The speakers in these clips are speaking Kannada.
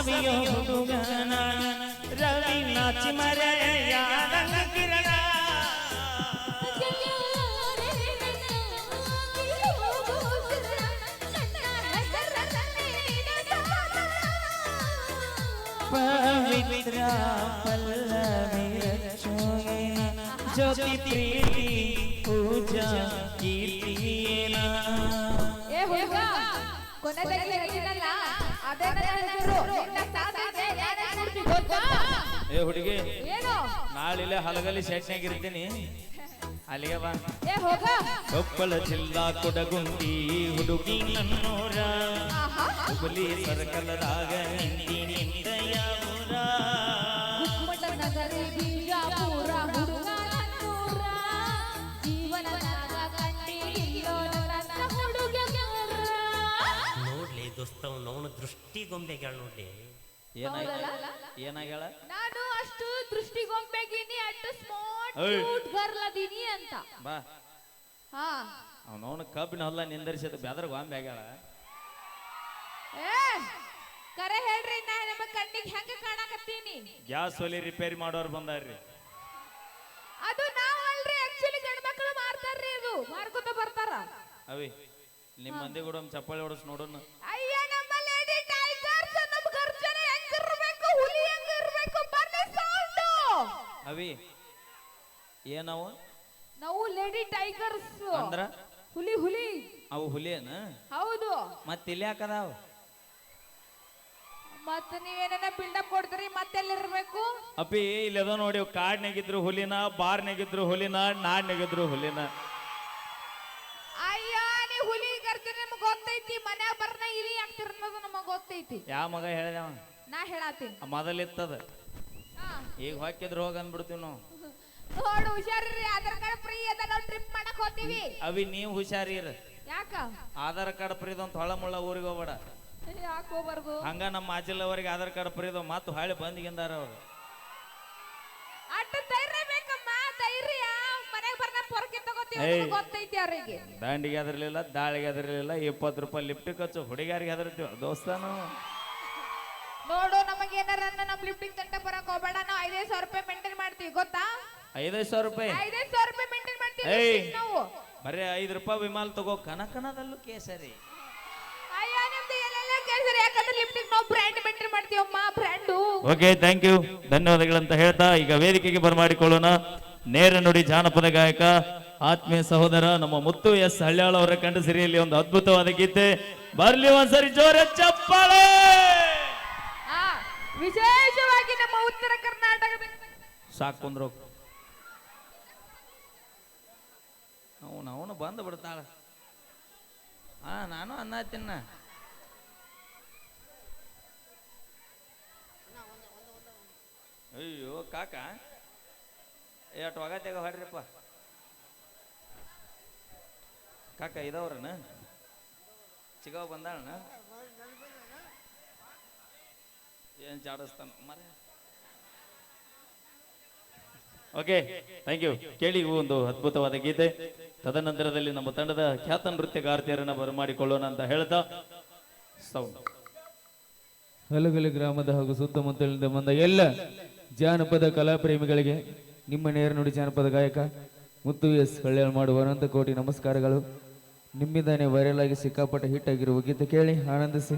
ಸವಿಯೋ ಹುಡುಗನ ರವಿ ನಾಚಿ ಮರೆಯಾದಂಗ ಕಿರಣ ಪವಿತ್ರ ಪಲ್ಲವಿ ರಕ್ಷೋಯೇನ ಜ್ಯೋತಿ ಪ್ರೀತಿ ಪೂಜಾ ಕೀರ್ತಿಯೇನ ಏ ಹುಡುಗ ಕೊನೆದಲ್ಲಿ ಹೇಳಿದಲ್ಲ ಏ ಹುಡುಗಿ ಏನು ನಾಳಿಲೆ ಹಲಗಲಿ ಶೆಟ್ನಾಗ ಇರ್ತೀನಿ ಅಲ್ಲಿಗೆ ಬಾ ಏ ಹೋಗ ಕೊಪ್ಪಳ ಜಿಲ್ಲಾ ಕೊಡಗುಂಡಿ ಹುಡುಗಿ ನನ್ನೂರ ಹುಬ್ಬಳ್ಳಿ ಸರ್ಕಲದಾಗ ನಿಂತಿ ನಿಂತ ಯಾವೂರ ದೃಷ್ಟಿಗೊಂಬೆಗಳು ನೋಡ್ಲಿ. ಏನಾಗ ಏನಾಗ್ಯಾಳ? ನಾನು ಅಷ್ಟು ದೃಷ್ಟಿಗೊಂಬೆಗಿನಿ ಅಷ್ಟು ಸ್ಮಾರ್ಟ್. ಕ್ಯೂಟ್ ಗರ್ಲ್ ಅದೀನಿ ಅಂತ. ಬಾ. ಹಾ. ಅವನವನ ಕಬ್ಬಿನ ಹೊಲ ನಿಂದರಿಸಿದ ಬೆದ್ರ ಗೊಂಬೆ ಆಗ್ಯಾಳ. ಏ ಕರೆ ಹೇಳ್ರಿ ನಾ ನಿಮ್ಮ ಕಣ್ಣಿಗೆ ಹೆಂಗ ಕಾಣಕತ್ತೀನಿ? ಗ್ಯಾಸ್ ಒಲಿ ರಿಪೇರಿ ಮಾಡೋರು ಬಂದಾರ್ರಿ. ಅದು ನಾವು ಅಲ್ರಿ ಆಕ್ಚುಲಿ ಗಂಡ ಮಕ್ಕಳು ಮಾಡ್ತಾರ್ರಿ ಅದು. ಮಾರ್ಕೊತ ಬರ್ತಾರ. ಅವಿ ನಿಮ್ಮ ಮಂದಿ ಕೂಡ ಚಪ್ಪಾಳಿ ಹೊಡಸ್ ನೋಡೋಣ ಅವಿ ಏನವು? ನಾವು ಲೇಡಿ ಟೈಗರ್ಸ್. ಅಂದ್ರ? ಹುಲಿ ಹುಲಿ. ಅವು ಹುಲಿಯನ? ಹೌದು. ಮತ್ತೆ ಇಲ್ಲಿ ಯಾಕದಾವ ಮತ್ತ ನೀವೇನ ಬಿಲ್ಡಪ್ ಕೊಡ್ತೀರಿ ಮತ್ತೆಲ್ಲಿರ್ಬೇಕು ಅಪ್ಪಿ ಇಲ್ಲದ ನೋಡಿ ಕಾಡ್ನಾಗಿದ್ರು ಹುಲಿನ ಬಾರ್ನಾಗಿದ್ರು ಹುಲಿನ ನಾಡ್ನಾಗಿದ್ರು ಹುಲಿನ. ಅಯ್ಯೋ ನೀ ಹುಲಿ ಕರ್ತೀರಿ ನಿಮ್ಗೆ ಗೊತ್ತೈತಿ ಮನ್ಯಾಗ ಬರ್ನ ಇಲಿ ಆಗ್ತಿರೋದು ನಮಗ್ ಗೊತ್ತೈತಿ. ಯಾವ ಮಗ ಹೇಳಿದವ ನಾ ಹೇಳತ್ತೀನಿ ಮೊದಲಿತ್ತದ. ಈಗ ಹಾಕಿದ್ರೆ ಹೋಗ ಅಂದ್ಬಿಡ್ತೀವಿ ನಾವು. ನೋಡು ಹುಷಾರಿರಿ ಆಧಾರ್ ಕಾರ್ಡ್ ಫ್ರೀ ಅದ ನಾವು ಟ್ರಿಪ್ ಮಾಡಕ್ ಹೋಗ್ತೀವಿ. ಅವಿ ನೀವು ಹುಷಾರಿರ ಯಾಕ? ಆಧಾರ್ ಕಾರ್ಡ್ ಫ್ರೀದಂತ ಹೊಳ ಮುಳ್ಳ ಊರಿಗೆ ಹೋಗ್ಬೇಡ. ಯಾಕೆ ಹೋಗ್ಬಾರ್ದು? ಹಂಗ ನಮ್ಮ ಮಾಜಿಲ್ಲವರಿಗೆ ಆಧಾರ್ ಕಾರ್ಡ್ ಫ್ರೀದ ಮತ್ತು ಹೊಳ್ಳಿ ಬಂದಿಗಿಂದಾರ ಅವ್ರು. ಅಟ್ಟ ಧೈರ್ಯ ಬೇಕಮ್ಮ ಧೈರ್ಯ. ಮನೆಗೆ ಬರ್ನ ಪೊರಕೆ ತಗೋತೀವಿ ಏಯ್. ಗೊತ್ತೈತಿ ಅವ್ರಿಗೆ. ದಾಂಡಿಗೆ ಅದರಲಿಲ್ಲ ದಾಳಿಗೆ ಅದರಲಿಲ್ಲ ಇಪ್ಪತ್ತು ರೂಪಾಯಿ ಲಿಫ್ಟ್ ಖರ್ಚು ಹುಡುಗಿಯರಿಗೆ ಅದರ್ತೀವಿ ದೋಸ್ತಾನು ನೋಡು ನಮಗೆ ಏನಾರ ನಮ್ ಲಿಫ್ಟಿಂಗ್ ತಂಟ ಬರಕ್ ಹೋಗ್ಬೇಡ. ನಾವು ಐದೈದು ಸಾವಿರ ರೂಪಾಯಿ ಮೇಂಟೈನ್ ಮಾಡ್ತೀವಿ ಗೊತ್ತಾ? ಐದೈದು ಸಾವಿರ ರೂಪಾಯಿ? ಐದೈದು ಸಾವಿರ ರೂಪಾಯಿ ಮೇಂಟೈನ್ ಮಾಡ್ತೀವಿ ಏಯ್. lifting ನಾವು. ಬರೀ ಐದು ರೂಪಾಯಿ ವಿಮಾನ ತಗೋ ಕನಕನದಲ್ಲೂ ಕೇಸರಿ. ಅಯ್ಯ ನಿಮ್ದು ಎಲ್ಲೆಲ್ಲ ಕೇಸರಿ ಯಾಕಂದ್ರೆ ಲಿಫ್ಟಿಂಗ್ ನಾವು ಬ್ರ್ಯಾಂಡ್ ಮೇಂಟೈನ್ ಮಾಡ್ತೀವಮ್ಮ ಬ್ರ್ಯಾಂಡು ಓಕೆ ಥ್ಯಾಂಕ್ ಯು ಧನ್ಯವಾದಗಳಂತ ಹೇಳ್ತಾ ಈಗ ವೇದಿಕೆಗೆ ಬರಮಾಡಿಕೊಳ್ಳೋಣ. ನೇರ ನುಡಿ ಜಾನಪದ ಗಾಯಕ ಆತ್ಮೀಯ ಸಹೋದರ ನಮ್ಮ ಮುತ್ತು ಎಸ್ ಹಳ್ಯಾಳ ಅವರ ಕಂಡ ಸಿರಿಯಲ್ಲಿ ಒಂದು ಅದ್ಭುತವಾದ ಗೀತೆ. ಬರ್ಲಿ ಒಂದ್ಸರಿ ಜೋರ ಚಪ್ಪಾಳೆ! ವಿಶೇಷವಾಗಿ ನಮ್ಮ ಉತ್ತರ ಕರ್ನಾಟಕದ ಸಾಕು ಕುಂದ್ರು ಅವನು ಅವನು ಬಂದು ಬಿಡ್ತಾಳ. ಹಾ, ನಾನು ಅನ್ನ ತಿನ್ನ ಅಯ್ಯೋ, ಕಾಕ. ಎಷ್ಟು ಒಗತ್ಯಾಗ ಹೊಡ್ರಿಪ್ಪ ಕಾಕ, ಇದಾವ್ರನ? ಚಿಗಾವ್ ಬಂದಾಳನ? ಏನ್ ಜಾಡಿಸ್ತಾನ ಮರೆ. ಓಕೆ ಥ್ಯಾಂಕ್ ಯು ಕೇಳಿ ಒಂದು ಅದ್ಭುತವಾದ ಗೀತೆ. ತದನಂತರದಲ್ಲಿ ನಮ್ಮ ತಂಡದ ಖ್ಯಾತ ನೃತ್ಯಗಾರ್ತಿಯರನ್ನ ಬರಮಾಡಿಕೊಳ್ಳೋಣ ಅಂತ ಹೇಳ್ತಾ ಸೌಂಡ್ ಹಲಗಲಿ ಗ್ರಾಮದ ಹಾಗೂ ಸುತ್ತಮುತ್ತಲಿನಿಂದ ಬಂದ ಎಲ್ಲ ಜಾನಪದ ಕಲಾ ಪ್ರೇಮಿಗಳಿಗೆ ನಿಮ್ಮ ನೇರ ನುಡಿ ಜಾನಪದ ಗಾಯಕ ಮುತ್ತು ಎಸ್ ಕಲ್ಯಾಣ ಮಾಡುವ ಅನಂತ ಕೋಟಿ ನಮಸ್ಕಾರಗಳು. ನಿಮ್ಮಿಂದಾನೆ ವೈರಲ್ ಆಗಿ ಸಿಕ್ಕಾಪಟ್ಟೆ ಹಿಟ್ ಆಗಿರುವ ಗೀತೆ ಕೇಳಿ ಆನಂದಿಸಿ.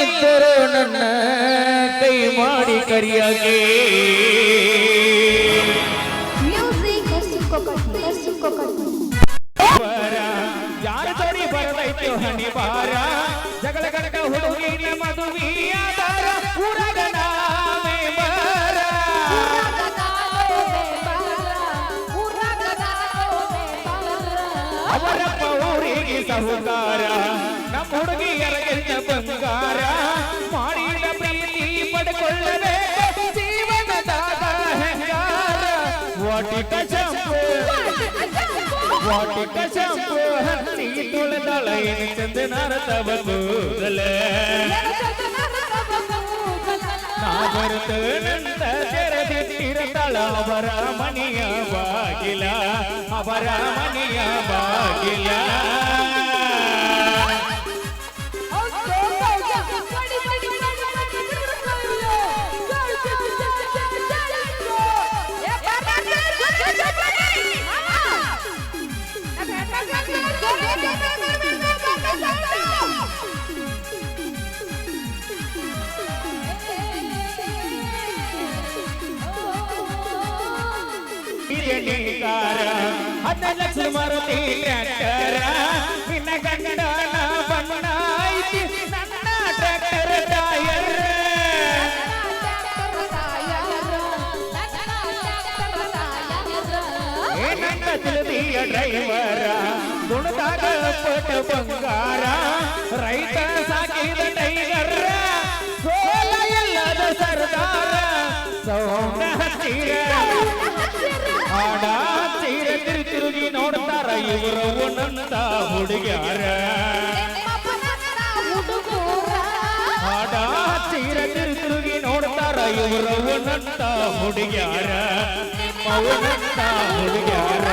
ಇದ್ದರು ನನ್ನ ಕೈ ಮಾಡಿ ಕರಿಯಾಗಿ. ಯಾರ ಜೋಡಿ ಬರದೈತೆ ಹನಿ ಬಾರ ಜಗಳ ಗಡಕ ಹುಡುಗಿ ಮದುವೆಯಾದಾರ ಊರಾಗ ನಾವೇ ಬರ ಅವರ ಸಹುಕಾರ ನಮ್ಮ ಹುಡುಗಿಯರಗೆಲ್ಲ ಬಂಗಾರ ಮಾಡಿದ ಪ್ರೀತಿ ಪಡ್ಕೊಳ್ಳಬೇಕು ಜೀವನದಾಗ ಹೆಂಗಾರ ವಾಟಿಕ ಚಂಪು ವಾಟಿಕ ಚಂಪು ಹತ್ತಿ ತುಳಿದಳ ಏನು ಚಂದನಾರ ತವ ಕೂದಲೇ ನಾ ಬರ್ತೇನಂತ ತೆರೆದಿಟ್ಟಿರತಳ ಅವರ ಮನೆಯ ಬಾಗಿಲ ಅವರ ಮನೆಯ ಬಾಗಿಲ ಹತ್ತ ಲಕ್ಷ ಮಾರುತಿ ಟ್ರ್ಯಾಕ್ಟರ. ನಿನ್ನ ಗಂಡನ ಬಣ್ಣ ಐತಿ. ಡ್ರೈವರ. ಗುಣದಾಗ ಪಟ ಬಂಗಾರ. ರೈತ ಸಾಕಿದ ಟೈಗರ್. ಸೋಲ ಎಲ್ಲದ ಸರ್ದಾರ. ಸೌಂಡ ಹಚ್ಚಿರ ಆಡ ತೀರ ತಿರು ತಿರುಗಿ ನೋಡ್ತಾರ ಇವರು ಒಂದಂತ ಹುಡುಗ್ಯಾರ. ಹಾಡ ತೀರ ತಿರು ತಿರುಗಿ ನೋಡ್ತಾರ ಇವರು ಒಂದಂತ ಹುಡುಗ್ಯಾರ. ನಿಮ್ಮವನಂತ ಹುಡುಗ್ಯಾರ.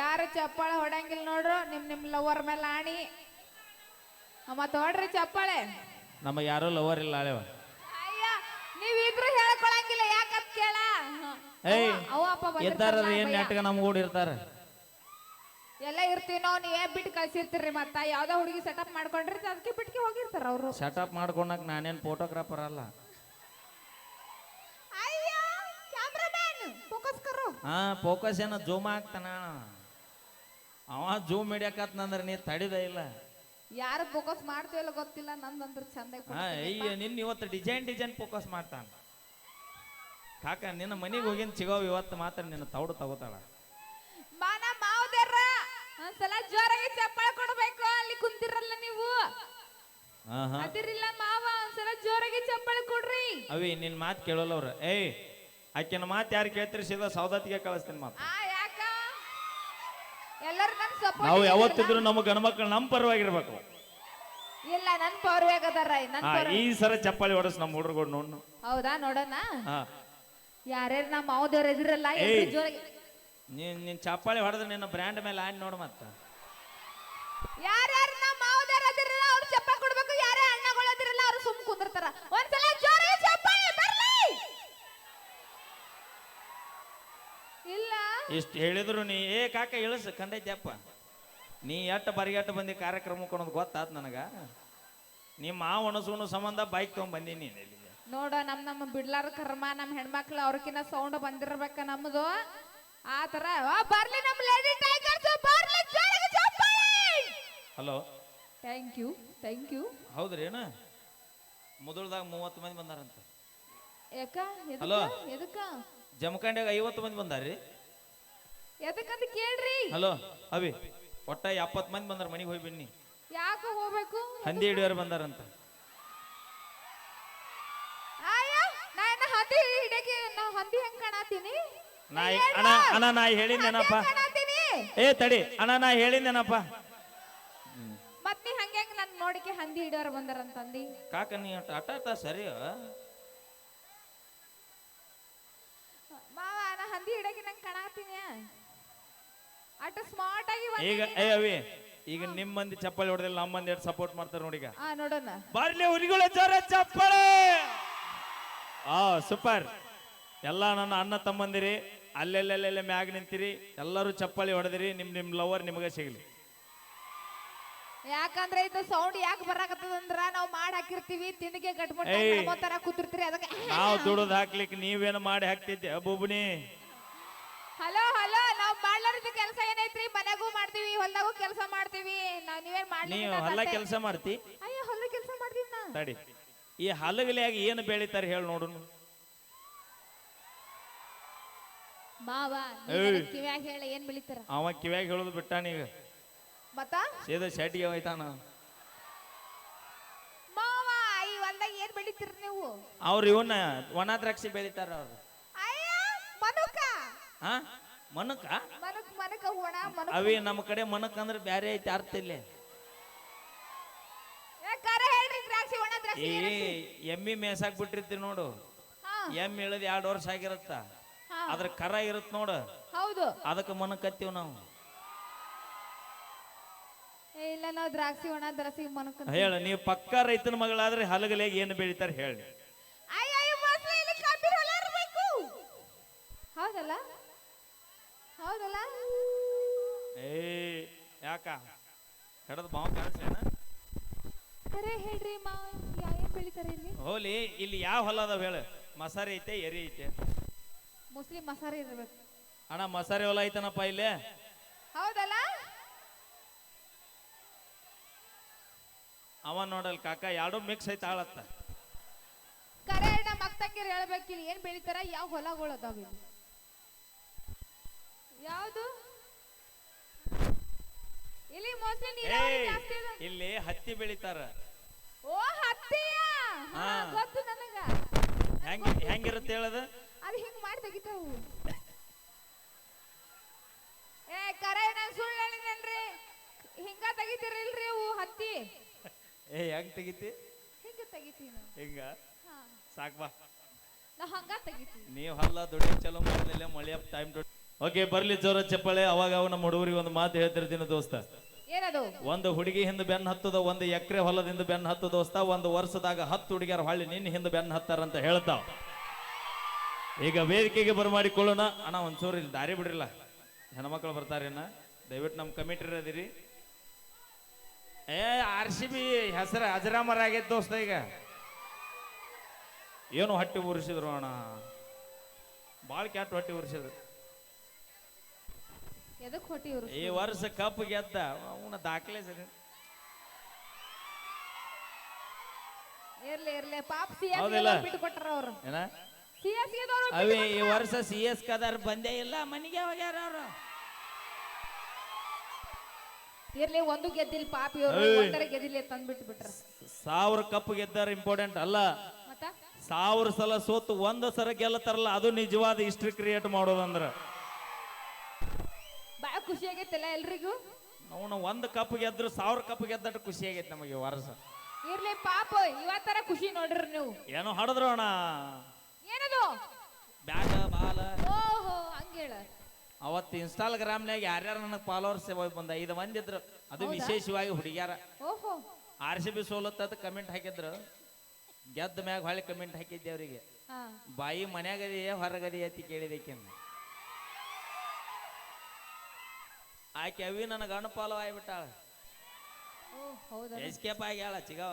ಯಾರು ಚಪ್ಪಾಳೆ ಹೊಡಂಗಿಲ್ಲ ನೋಡ್ರು, ನಿಮ್ ನಿಮ್ ಲವರ್ ಮೇಲೆ ಆಣಿ ಮತ್ತ ಹೊಡ್ರಿ ಚಪ್ಪಾಳೆ. ನಮ್ಮ ಯಾರೋ ಲವರ್ ಇಲ್ಲ ಹಳೆವ ನೀವಿಬ್ರು ಹೇಳ್ಕೊಳಂಗಿಲ್ಲ ಯಾಕಂತ ಕೇಳ? ಏಯ್ ಅವ ಅಪ್ಪ ಇದ್ದಾರ ಏನ್ ನೆಟ್ಗ ನಮ್ ಕೂಡ ಇರ್ತಾರ? ಎಲ್ಲ ಇರ್ತೀನೋ ನೀ ನೀವೇ ಬಿಟ್ಟು ಕಳ್ಸಿರ್ತೀರಿ ಮತ್ತ? ಯಾವ್ದೋ ಹುಡುಗಿ ಸೆಟಪ್ ಮಾಡ್ಕೊಂಡ್ರಿ ಅದಕ್ಕೆ ಬಿಟ್ಕೆ ಹೋಗಿರ್ತಾರ ಅವರು. ಸೆಟಪ್ ಮಾಡ್ಕೊಳಕ್ ನಾನೇನ್ ಫೋಟೋಗ್ರಾಫರ್ ಅಲ್ಲ. ಅಯ್ಯ ಫೋಕಸ್ ಕರೋ. ಹಾ ಫೋಕಸ್ ಏನೋ ಜೂಮ್ ಆಗ್ತಾನ. ಅವ ಜೂಮ್ ಹಿಡಿಯಕತ್ನಂದ್ರೆ ನೀ ತಡಿದ ಇಲ್ಲ. ಯಾರು ಫೋಕಸ್ ಮಾಡ್ತೀವಲ್ಲ ಗೊತ್ತಿಲ್ಲ ನಂದಂದ್ರೆ ಚಂದ ಹಾ ಅಯ್ಯ ನಿನ್ನ ಇವತ್ತು ಡಿಸೈನ್ ಡಿಸೈನ್ ಫೋಕಸ್ ಮಾಡ್ತಾನ ಕಾಕ ನಿನ್ನ ಮನೆಗೆ ಹೋಗಿನ್ ಸಿಗೋವು ಇವತ್ತು ಮಾತ್ರ ನಿನ್ನ ತೌಡು ತಗೋತಾಳ. ಮಾನ ಮಾವದೇರ ಒಂದ್ಸಲ ಜೋರಾಗಿ ಚಪ್ಪಾಳೆ ಕೊಡ್ಬೇಕು ಅಲ್ಲಿ ಕುಂತಿರಲ್ಲ ನೀವು? ಹಾ ಹಾ. ಅದಿರಿಲ್ಲ ಮಾವ ಒಂದ್ಸಲ ಜೋರಾಗಿ ಚಪ್ಪಾಳೆ ಕೊಡ್ರಿ. ಅವಿ ನಿನ್ನ ಮಾತು ಕೇಳಲ್ಲ ಅವ್ರು ಏಯ್ ಆಕಿನ ಮಾತು ಯಾರು ಕೇಳ್ತೀರಿ? ಸೀದಾ ಸೌದತ್ತಿಗೆ ಕಳಿಸ್ತೀನಿ ಮಾತು ಆ ಎಲ್ಲರೂ ಸಪೋರ್ಟ್ ನಾವು ಯಾವತ್ತಿದ್ರು ನಮ್ಮ ಗಣಮಕ್ಳು ನಮ್ಮ ಪರವಾಗಿರ್ಬೇಕು. ಇಲ್ಲ ನನ್ ಪರ್ವಾಗಿ ಅದಾರ ನನ್ ಹಾ ಪೌರ್ವ- ಈ ಸರ ಚಪ್ಪಾಳಿ ಹೊಡಸ್ ನಮ್ಮ ಹುಡುಗರು ನೋಡ್ನು ಹೌದಾ ನೋಡೋಣ? ಹಾ. ಯಾರ್ಯಾರು ನಮ್ಮ ಮಾವದೇವ್ರ ಎದುರಲ್ಲ ಎಲ್ರು ಜೋರಾಗಿ ನೀನ್ ನಿನ್ ಚಪ್ಪಾಳಿ ಹೊಡೆದ್ರೆ ನಿನ್ನ ಬ್ರ್ಯಾಂಡ್ ಮೇಲೆ ಆನ್ ನೋಡು ಮತ್ತ. ಯಾರ್ಯಾರು ನಮ್ಮ ಮಾವದೇವ್ರ ಎದುರಲ್ಲ ಅವ್ರು ಚಪ್ಪಾಳಿ ಕೊಡ್ಬೇಕು ಯಾರೇ ಅಣ್ಣಗಳು ಎದುರಲ್ಲ ಅವ್ರು ಸುಮ್ ಕುಂದಿರ್ತಾರ. ಒಂದ್ಸಲ ಇಷ್ಟು ಹೇಳಿದ್ರು ನೀ ಏ ಕಾಕ ಇಳಿಸ್ ಕಂಡೈತ್ಯಪ್ಪ ನೀ ಎಟ್ಟ ಬರಿಗೆಟ್ಟ ಬಂದಿ ಕಾರ್ಯಕ್ರಮಕ್ಕೆ ಅನ್ನೋದು ಗೊತ್ತಾತ್ ನನಗ. ನಿಮ್ಮ ಆ ಒಣಸುನು ಸಂಬಂಧ ಬೈಕ್ ತಗೊಂಡ್ ನೀನು ಇಲ್ಲಿಗೆ. ನೋಡ ನಮ್ ನಮ್ಮ ಬಿಡ್ಲಾರ ಕರ್ಮ ನಮ್ಮ ಹೆಣ್ಮಕ್ಳು ಅವ್ರಕಿನ್ನ ಸೌಂಡ್ ಬಂದಿರ್ಬೇಕ ನಮ್ದು. ಆ ತರ ಆ, ಬರ್ಲಿ ನಮ್ ಲೇಡಿ ಟೈಗರ್ಸ್ ಬರ್ಲಿ ಜೋರಾಗಿ ಚಪ್ಪಾಳೆ hello thank you thank you ಹೌದ್ರಿ ಏನ ಮೊದಲ್ದಾಗ ಮೂವತ್ತು ಮಂದಿ ಬಂದಾರಂತ. ಯಾಕ ಹಲೋ. ಎದಕ್ಕ ಎದಕ್ಕ? ಜಮಖಂಡ್ಯಾಗ ಐವತ್ತು ಮಂದಿ ಬಂದಾರ್ರಿ. ಎದಕ್ಕಂತ ಕೇಳ್ರಿ? ಹಲೋ ಅವಿ ಒಟ್ಟ ಎಪ್ಪತ್ ಮಂದಿ ಬಂದಾರ ಮನೆಗೆ ಹೋಗಿ ಬನ್ನಿ. ಯಾಕ ಹೋಗ್ಬೇಕು? ಹಂದಿ ಹಿಡಿಯೋರು ಬಂದಾರಂತ. ಆಯ ನಾ ಏನ ಹಂದಿ ಹಿಡಿಯಕ್ಕೆ ನಾ ಹಂದಿ ಹೆಂಗ್ ಕಾಣತೀನಿ ನಾ ಅಣ್ಣ ಅಣ್ಣ ನಾ ಹೇಳಿದ್ದೇನಪ್ಪ ಕಾಣತೀನಿ ಏ ತಡಿ ಅಣ್ಣ ನಾ ಹೇಳಿದ್ದೇನಪ್ಪ ಮತ್ ನೀ ಹಂಗೆ ನನ್ ನೋಡಿಕೆ ಹಂದಿ ಹಿಡಿಯೋರ್ ಬಂದಾರಂತಂದಿ? ಕಾಕ ನೀ ಅಟ ಅಟ ಅಟ ಸರಿ ಮಾವ ನಾ ಹಂದಿ ಹಿಡಿಯಕ್ಕೆ ನಂಗೆ ಕಾಣತೀನಿ ಅಟ್ ಸ್ಮಾರ್ಟ್ ಆಗಿ ಈಗ ಏ ಅವಿ ಈಗ ನಿಮ್ಮ ಮಂದಿ ಚಪ್ಪಲಿ ಹೊಡೆದಿಲ್ಲ ನಮ್ಮ ಮಂದಿ ಎಷ್ಟು ಸಪೋರ್ಟ್ ಮಾಡ್ತಾರೆ ನೋಡಿ ಆ ನೋಡೋಣ. ಬರ್ಲಿ ಹುಲಿಗಳ ಜೋರ ಚಪ್ಪಳೆ ಆ ಸೂಪರ್ ಎಲ್ಲ ನನ್ನ ಅಣ್ಣ ತಮ್ಮಂದಿರಿ ಅಲ್ಲೆಲ್ಲೆಲ್ಲೆಲ್ಲೆ ಮ್ಯಾಗ ನಿಂತಿರಿ ಎಲ್ಲರೂ ಚಪ್ಪಲಿ ಹೊಡೆದಿರಿ ನಿಮ್ ನಿಮ್ ಲವರ್ ನಿಮಗೆ ಸಿಗಲಿ. ಯಾಕಂದ್ರೆ ಇದು ಸೌಂಡ್ ಯಾಕೆ ಬರಾಕತ್ತದಂದ್ರ ನಾವು ಮಾಡಿ ಹಾಕಿರ್ತೀವಿ ತಿಂದಿಗೆ ಏಯ್. ಗಟ್ಬಿಟ್ಟು ತರ ಕೂತಿರ್ತೀರಿ ಅದಕ್ಕೆ ನಾವು ದುಡ್ದು ಹಾಕ್ಲಿಕ್ಕೆ ನೀವೇನು ಮಾಡಿ ಹಾಕ್ತಿದ್ದೆ ಬುಬ್ನಿ ಹಲೋ ಹಲೋ ನಾವ್ ಮಾಡ್ಲಾರ್ದ ಏನೈತ್ರಿ ಮನೆಗೂ ಮಾಡ್ತೀವಿ ಹೊಲ್ದಾಗೂ ಕೆಲಸ ಮಾಡ್ತೀವಿ. ನಾವ್ ನೀವೇನ್ ನೀವು ಮಾಡ್ಲಿಕ್ಕೆ ಹೊಲ ಕೆಲಸ ಮಾಡ್ತಿ? ಅಯ್ಯೋ ಹೊಲ ಕೆಲಸ ಮಾಡ್ತೀವಿ ನಾ. ತಡಿ. ಈ ಹಲಗಲಿಯಾಗಿ ಏನು ಬೆಳಿತಾರೆ ಹೇಳಿ ನೋಡು. ಮಾವ ಏಯ್. ಕಿವ್ಯಾಗ ಹೇಳ ಏನ್ ಬೆಳಿತಾರ? ಅವ ಕಿವ್ಯಾಗ ಹೇಳೋದು ಬಿಟ್ಟಾನೀಗ ಮತ್ತ? ಸೇದ ಶೆಟ್ಟಿಗೆ ಹೋಯ್ತಾನ. ಮಾವ ಈ ಹೊಲ್ದಾಗ ಏನ್ ಬೆಳಿತೀರ ನೀವು? ಅವ್ರು ಇವನ್ನ ಒಣ ದ್ರಾಕ್ಷಿ ಬೆಳಿತಾರ ಅವ್ರು. ಅಯ್ಯ ಮನುಕ. ಹಾ ಮನಕ? ಮನುಕ್ ಮನುಕ ಮನುಕ ಅವಿ ನಮ್ಮ ಕಡೆ ಮನಕ್ ಅಂದ್ರೆ ಬ್ಯಾರೆ ಐತಿ ಅರ್ಥ ಇಲ್ಲ. ಹೇಳ್ರಿ ದ್ರಾಕ್ಷಿ ಒಣ ದ್ರಾಕ್ಷಿ? ಎಮ್ಮಿ ಮೇಸಾಕ್ ಬಿಟ್ಟಿರ್ತೀವಿ ನೋಡು. ಎಮ್ಮಿ ಇಳದ್ ಎರಡು ವರ್ಷ ಆಗಿರತ್ತ. ಅದ್ರ ಕರ ಇರುತ್ತ ನೋಡು. ಹೌದು. ಅದಕ್ಕೆ ಮನಕತ್ತೀವಿ ನಾವು. ಇಲ್ಲ ನಾವು ದ್ರಾಕ್ಷಿ ಒಣ ದ್ರಾಕ್ಷಿ ಮನಕ ಹೇಳ ನೀವು ಪಕ್ಕ ರೈತನ ಮಗಳಾದ್ರೆ ಹಲಗಲೇಗ ಏನು ಬೆಳಿತಾರೆ ಹೇಳಿ ಅಯ್ಯ ಅಯ್ಯ ಮೊದ್ಲು ಇಲ್ಲಿ ಕಬ್ಬಿನ ಹೊಲ ಇರ್ಬೇಕು ಹೌದಲ್ಲ ಹೌದಲ್ಲ ಏ ಯಾಕ ಕಡದ ಬಾವು ಕಾಣಿಸ್ಲೇನ ಕರೆ ಹೇಳ್ರಿ ಮಾ ಯಾ- ಏನ್ ಬೆಳಿತಾರೆ ಇಲ್ಲಿ ಹೋಲಿ ಇಲ್ಲಿ ಯಾವ ಹೊಲ ಅದಾವ ಹೇಳ? ಮಸಾರಿ ಐತೆ ಎರಿ ಐತೆ. ಮುಸ್ಲಿಂ ಮಸಾರಿ ಇರ್ಬೇಕು. ಅಣ್ಣ ಮಸಾರಿ ಹೊಲ ಐತನಪ್ಪ ಇಲ್ಲಿ? ಹೌದಲ್ಲ? ಅವ ನೋಡಲ್ ಕಾಕ ಎರಡು ಮಿಕ್ಸ್ ಐತೆ ಆಳತ್ತ. ಕರೆ ನಮ್ಮ ಅಕ್ಕಂಗಿರ್ ಹೇಳ್ಬೇಕಿಲ್ಲ ಏನ್ ಬೆಳಿತಾರ ಯಾವ ಹೊಲಗಳು ಅದಾವ ಇಲ್ಲಿ? ಯಾವುದು? ಇಲ್ಲಿ ಮೋಸ್ಟ್ಲಿ ನೀರಾವರಿ ಜಾಸ್ತಿ ಇಲ್ಲಿ ಹತ್ತಿ ಬೆಳಿತಾರ. ಓ ಹತ್ತಿಯ? ಹಾ, ಹಾ. ಗೊತ್ತು ನನಗ. ಹೆಂಗ್ ಹೆಂಗಿರುತ್ತೆ ಹೇಳದ? ಅದು ಹಿಂಗ್ ಮಾಡಿ ತೆಗಿತಾವು. ಏ ಕರೆ ನಾನು ಸುಳ್ಳು ಹೇಳಿದೇನ್ರಿ ಹಿಂಗ ತೆಗಿತೀರಿಲ್ರಿ ಅವು ಹತ್ತಿ. ಏ ಹೆಂಗ್ ತೆಗಿತಿ? ಹಿಂಗ ತೆಗಿತೀನಿ ನಾವು ಹಿಂಗ? ಹಾ. ಸಾಕ್ ಬಾ. ನಾ ಹಂಗ ತೆಗಿತೀವಿ ನೀವ್ ಹಲ್ಲ ದುಡಿಯೋ ಚಲೋ ಮಾಡಿದಿಲ್ಲ ಮಳೆ ಟೈಮ್ ಓಕೆ ಬರ್ಲಿ ಜೋರ ಚಪ್ಪಾಳೆ. ಅವಾಗ ಅವ ನಮ್ಮ ಹುಡುಗರಿಗೆ ಒಂದು ಮಾತು ಹೇಳ್ತಿರ್ತೀನಿ ದೋಸ್ತ. ಏನದು? ಒಂದು ಹುಡುಗಿ ಹಿಂದೆ ಬೆನ್ನ ಹತ್ತದ ಒಂದು ಎಕರೆ ಹೊಲದಿಂದ ಬೆನ್ನ ಹತ್ತು ದೋಸ್ತ ಒಂದು ವರ್ಷದಾಗ ಹತ್ತು ಹುಡುಗಿಯರ ಹೊಳ್ಳಿ ನಿನ್ನ ಹಿಂದೆ ಬೆನ್ನ ಹತ್ತಾರಂತ ಹೇಳ್ತಾವ. ಈಗ ವೇದಿಕೆಗೆ ಬರಮಾಡಿಕೊಳ್ಳೋಣ ಅಣ್ಣ ಒಂಚೂರು ಇಲ್ಲಿ ದಾರಿ ಬಿಡ್ರಿಲ್ಲ. ಹೆಣ್ಮಕ್ಳು ಬರ್ತಾರೇನ ದಯವಿಟ್ಟು ನಮ್ಮ ಕಮಿಟಿ ಅದಿರಿ ಏ ಆರ್ ಸಿ ಬಿ ಹೆಸರು ಅಜರಾಮರ ಆಗೈತೆ ದೋಸ್ತ ಈಗ. ಏನು ಹೊಟ್ಟೆ ಉರಿಸಿದ್ರು ಅಣ್ಣ? ಭಾಳ ಕ್ಯಾಟ್ ಹೊಟ್ಟೆ ಉರಿಸಿದ್ರು ಎದಕ್ ಹೊಟ್ಟಿ ಇವ್ರು ಈ ವರ್ಷ ಕಪ್ ಗೆದ್ದ ಅವನ ದಾಖಲೆ ಸರಿ. ಇರ್ಲಿ ಇರ್ಲಿ ಪಾಪ ಸಿ ಹೌದಿಲ್ಲ? ಎಸ್ ಬಿಟ್ಟು ಕೊಟ್ಟಾರ ಅವ್ರು. ಏನ? ಸಿ ಎಸ್ ಅವಿ ಈ ವರ್ಷ ಸಿ ಎಸ್ ಕದಾರ್ ಬಂದೇ ಇಲ್ಲ ಮನೆಗೆ ಹೋಗ್ಯಾರ ಅವರು. ಇರ್ಲಿ ಒಂದು ಗೆದ್ದಿಲ್ಲ ಪಾಪಿ ಇವ್ರು ಏಯ್. ಒಂದರ ಗೆದ್ದಿಲ್ಲ ತಂದ್ಬಿಟ್ಟು ಬಿಟ್ರ ಸಾವಿರ ಕಪ್ ಗೆದ್ದಾರ ಇಂಪಾರ್ಟೆಂಟ್ ಅಲ್ಲ. ಮತ್ತ? ಸಾವಿರ ಸಲ ಸೋತು ಒಂದು ಸಲ ಗೆಲ್ಲತಾರಲ್ಲ ಅದು ನಿಜವಾದ ಹಿಸ್ಟ್ರಿ ಕ್ರಿಯೇಟ್ ಮಾಡೋದಂದ್ರ. ಖುಷಿ ಆಗೈತಲ್ಲ ಎಲ್ರಿಗೂ? ಅವನು ಒಂದು ಕಪ್ ಗೆದ್ರು ಸಾವಿರ ಕಪ್ ಗೆದ್ದಷ್ಟು ಖುಷಿ ಆಗೈತೆ ನಮಗೆ ವರ್ಷ. ಇರ್ಲಿ ಪಾಪ ಇವತ್ತರ ಖುಷಿ ನೋಡ್ರಿ ನೀವು. ಏನೋ ಹಡದ್ರು ಅಣ್ಣ. ಏನದು? ಬ್ಯಾಗ ಬಾಲ. ಓಹೋ ಹಂಗೇಳ. ಅವತ್ತು ಇನ್ಸ್ಟಾಲ್ಗ್ರಾಮ್ನಾಗ ಯಾರ್ಯಾರು ನನಗೆ ಫಾಲೋವರ್ಸ್ ಬಂದ ಐದು ಮಂದಿ ಇದ್ರು. ಅದು ವಿಶೇಷವಾಗಿ ಹುಡುಗ್ಯಾರ. ಓಹೋ. ಆರ್ ಸಿ ಬಿ ಸೋಲತ್ತ ಕಮೆಂಟ್ ಹಾಕಿದ್ರು. ಗೆದ್ದ ಮ್ಯಾಗ ಹೊಳ್ಳಿ ಕಮೆಂಟ್ ಹಾಕಿದ್ದೆ ಅವರಿಗೆ. ಬಾಯಿ ಮನ್ಯಾಗದಿಯೇ ಹೊರಗದಿ ಅಂತ ಕೇಳಿದಕ್ಕೆ ಆಕೆ ಅವಿ ನನ್ನ ಅನುಪಾಲವ ಆಗ್ಬಿಟ್ಟಾಳ ಓ ಹೌದಾ? ಎಸ್ಕೇಪ್ ಆಗ್ಯಾಳ ಚಿಗವ.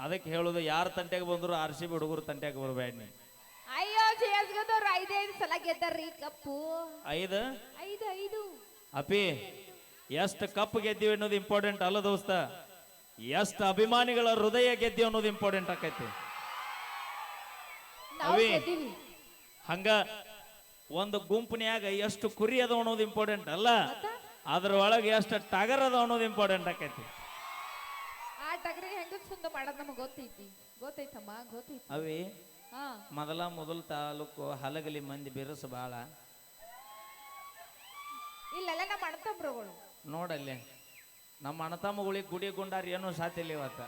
ಅದಕ್ಕೆ ಹೇಳುದು ಯಾರ ತಂಟೆಗೆ ಬಂದ್ರು ಆರ್ ಸಿ ಬಿ ಹುಡುಗರು ತಂಟೆಗೆ ಬರ್ಬೇಡ ನೀ ಅಯ್ಯೋ ಜಯಸ್ಗದವ್ರು ಐದು ಐದು ಸಲ ಗೆದ್ದಾರ್ರಿ ಕಪ್ಪು. ಐದು? ಐದು ಐದು. ಅಪಿ ಎಷ್ಟು ಕಪ್ ಗೆದ್ದೀವಿ ಅನ್ನೋದು ಇಂಪಾರ್ಟೆಂಟ್ ಅಲ್ಲ ದೋಸ್ತ. ಎಷ್ಟು ಅಭಿಮಾನಿಗಳ ಹೃದಯ ಗೆದ್ದೀವಿ ಅನ್ನೋದು ಇಂಪಾರ್ಟೆಂಟ್ ಆಕೈತಿ. ಅವಿ. ಹಂಗ ಒಂದು ಗುಂಪಿನ್ಯಾಗ ಎಷ್ಟು ಕುರಿ ಅದ ಅನ್ನೋದು ಇಂಪಾರ್ಟೆಂಟ್ ಅಲ್ಲ. ಅದ್ರ ಒಳಗೆ ಎಷ್ಟು ಟಗರ್ ಅದ ಅನ್ನೋದು ಇಂಪಾರ್ಟೆಂಟ್ ಆಕೈತಿ. ಆ ಟಗರಿಗೆ ಹೆಂಗ ಸುಂದ ಮಾಡೋದ್ ನಮಗೆ ಗೊತ್ತೈತಿ. ಗೊತ್ತೈತಮ್ಮ ಗೊತ್ತೈತಿ. ಅವಿ ಹಾ. ಮೊದಲ ಮೊದಲ ತಾಲೂಕು ಹಲಗಲಿ ಮಂದಿ ಬಿರುಸು ಬಾಳ. ಇಲ್ಲೆಲ್ಲ ನಮ್ಮ ಅಣ್ಣತಮ್ರುಗಳು ನೋಡಲ್ಲಿ ನಮ್ಮ ಅಣ್ಣತಮ್ಮಗಳಿಗೆ ಗುಡಿ ಗುಂಡಾರ ಏನೂ ಸಾತಿಲ್ಲ ಇವತ್ತ.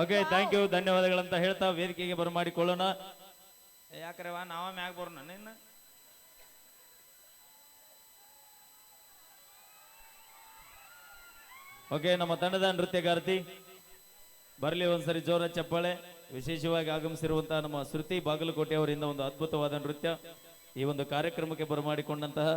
ಓಕೆ ಥ್ಯಾಂಕ್ ಯು ಧನ್ಯವಾದಗಳಂತ ಹೇಳ್ತಾ ವೇದಿಕೆಗೆ ಬರಮಾಡಿಕೊಳ್ಳೋಣ ಯಾಕ್ರವ ನಾವ ಮ್ಯಾಗ ಬರೋಣ ನಿನ್ನ? ಓಕೆ, ನಮ್ಮ ತಂಡದ ನೃತ್ಯಗಾರ್ತಿ. ಬರಲಿ ಒಂದ್ಸರಿ ಜೋರ ಚಪ್ಪಾಳೆ. ವಿಶೇಷವಾಗಿ ಆಗಮಿಸಿರುವಂತಹ ನಮ್ಮ ಶ್ರುತಿ ಬಾಗಲಕೋಟೆ ಅವರಿಂದ ಒಂದು ಅದ್ಭುತವಾದ ನೃತ್ಯ ಈ ಒಂದು ಕಾರ್ಯಕ್ರಮಕ್ಕೆ ಬರಮಾಡಿಕೊಂಡಂತಹ